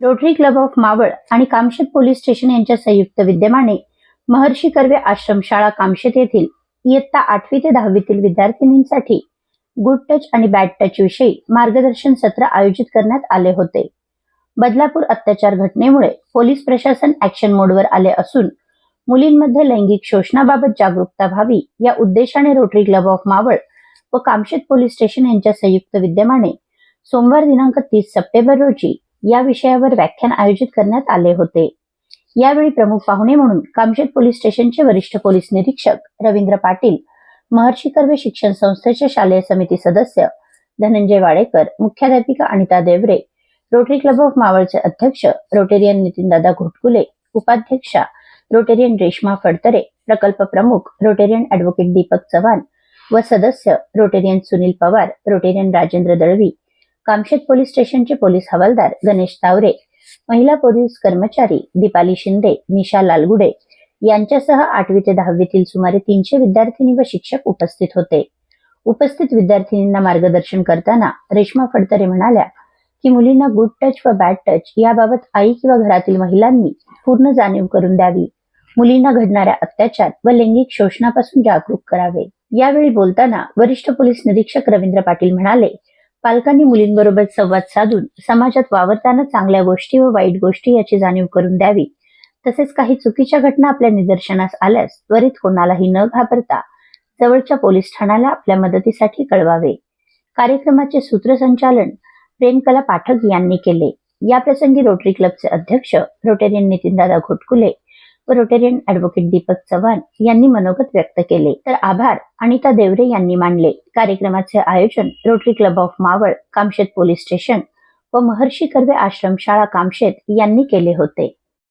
Rotary club of Maval आणि Kamshet police station यांच्या संयुक्त विद्यमाने महर्षी कर्वे आश्रमशाळा कामशेत येथील इयत्ता आठवी ते दहावीतील विद्यार्थिनींसाठी गुड टच आणि बॅड टच विषयी मार्गदर्शन सत्र आयोजित करण्यात आले होते. बदलापूर अत्याचार घटनेमुळे पोलीस प्रशासन ऍक्शन मोडवर आले असून मुलींमध्ये लैंगिक शोषणाबाबत जागरूकता व्हावी या उद्देशाने रोटरी क्लब ऑफ मावळ व कामशेत पोलीस स्टेशन यांच्या संयुक्त विद्यमाने सोमवार दिनांक तीस सप्टेंबर रोजी या विषयावर व्याख्यान आयोजित करण्यात आले होते. यावेळी प्रमुख पाहुणे म्हणून कामशेत पोलीस स्टेशनचे वरिष्ठ पोलीस निरीक्षक रवींद्र पाटील महर्षी कर्वे शिक्षण संस्थेचे शालेय समिती सदस्य धनंजय वाडेकर मुख्याध्यापिका Anita Deore Rotary Club of मावळचे अध्यक्ष रोटेरियन नितीनदादा घोटकुले उपाध्यक्षा रोटेरियन रेश्मा फडतरे प्रकल्प प्रमुख रोटेरियन ऍडव्होकेट दीपक चव्हाण व सदस्य Rotarian Sunil Pawar Rotarian Rajendra Dalvi Kamshet police स्टेशनचे पोलीस हवालदार गणेश तावरे महिला पोलीस कर्मचारी दीपाली शिंदे निशा लालगुडे यांच्यासह आठवी ते दहावीतील सुमारे तीनशे विद्यार्थिनी व शिक्षक उपस्थित होते. उपस्थित विद्यार्थिनींना मार्गदर्शन करताना रेश्मा फडतरे म्हणाल्या की मुलींना गुड टच व बॅड टच याबाबत आई किंवा घरातील महिलांनी पूर्ण जाणीव करून द्यावी. मुलींना घडणाऱ्या अत्याचार व लैंगिक शोषणापासून जागरूक करावे. यावेळी बोलताना वरिष्ठ पोलीस निरीक्षक रवींद्र पाटील म्हणाले पालकांनी मुलींबरोबर संवाद साधून समाजात वावरताना चांगल्या गोष्टी व वाईट गोष्टी याची जाणीव करून द्यावी. तसेच काही चुकीच्या घटना आपल्या निदर्शनास आल्यास त्वरित कोणालाही न घाबरता जवळच्या पोलीस ठाण्याला आपल्या मदतीसाठी कळवावे. कार्यक्रमाचे सूत्रसंचालन प्रेमकला पाठक यांनी केले. याप्रसंगी रोटरी क्लबचे अध्यक्ष रोटेरियन नितीनदादा घोटकुले व रोटेरियन ऍडव्होकेट दीपक चव्हाण यांनी मनोगत व्यक्त केले. तर आभार अनिता देवरे यांनी मानले. कार्यक्रमाचे आयोजन Rotary club of Maval Kamshet police station व महर्षी कर्वे आश्रमशाळा कामशेत यांनी केले होते.